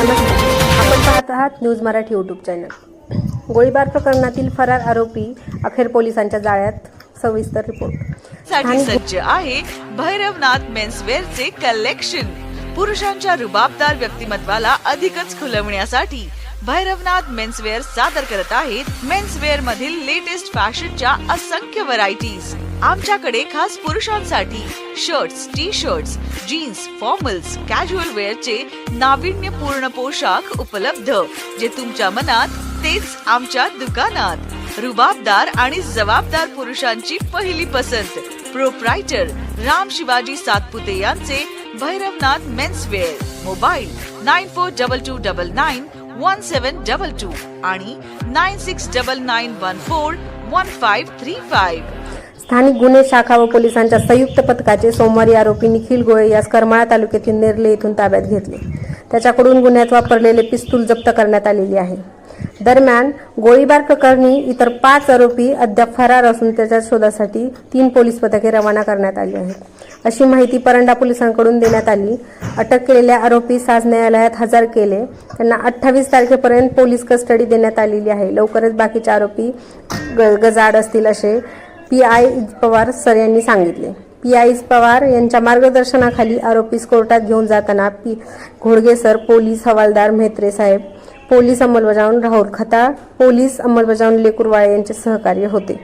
पाहत आहात news Marathi YouTube channel गोळीबार प्रकरणातील फरार आरोपी अखेर पोलिसांच्या जाळ्यात सविस्तर रिपोर्टसाठी सज्ज आहे भैरवनाथ मेन्सवेअरचे कलेक्शन पुरुषांच्या रुबाबदार व्यक्तिमत्वाला अधिकच खुलवण्यासाठी भैरवनाथ मेन्सवेअर सादर करत आहेत मेन्सवेअर मधील लेटेस्ट फॅशनच्या असंख्य व्हरायटीज आमच्याकडे खास पुरुषांसाठी shirts T shirts jeans formals casual वेअरचे नाविन्यपूर्ण पोशाख उपलब्ध जे तुमच्या मनात तेच आमच्या दुकानात. रुबाबदार आणि जबाबदार पुरुषांची पहिली पसंत प्रोप्रायटर राम शिवाजी सातपुते यांचे Bhairavnath menswear mobile nine four double two double nine one seven double two आणि nine six double nine one four one five three five स्थानिक गुन्हे शाखा व पोलिसांच्या संयुक्त पथकाचे सोमवारी आरोपी निखिल गोळे यास करमाळा तालुक्यातील नेरले येथून ताब्यात घेतले. त्याच्याकडून गुन्ह्यात वापरलेले पिस्तूल जप्त करण्यात आलेली आहे. दरम्यान गोळीबार प्रकरणी इतर पाच आरोपी अद्याप फरार असून त्याच्या शोधासाठी तीन पोलीस पथके रवाना करण्यात आली आहेत. अशी माहिती परंडा पोलिसांकडून देण्यात आली. अटक केलेल्या आरोपी साज न्यायालयात हजर केले. त्यांना अठ्ठावीस तारखेपर्यंत पोलीस कस्टडी देण्यात आलेली आहे. लवकरच बाकीचे आरोपी ग गजाड असतील असे पी आय पवार सर यांनी सांगितले. पी आय पवार यांच्या मार्गदर्शनाखाली आरोपीस कोर्टात घेऊन जाताना पी घोडगे सर पोलीस हवालदार म्हेत्रे साहेब पोलीस अंमलबजावणी राहुल खता पोलीस अंमलबजावणी लेकुरवाळे यांचे सहकार्य होते.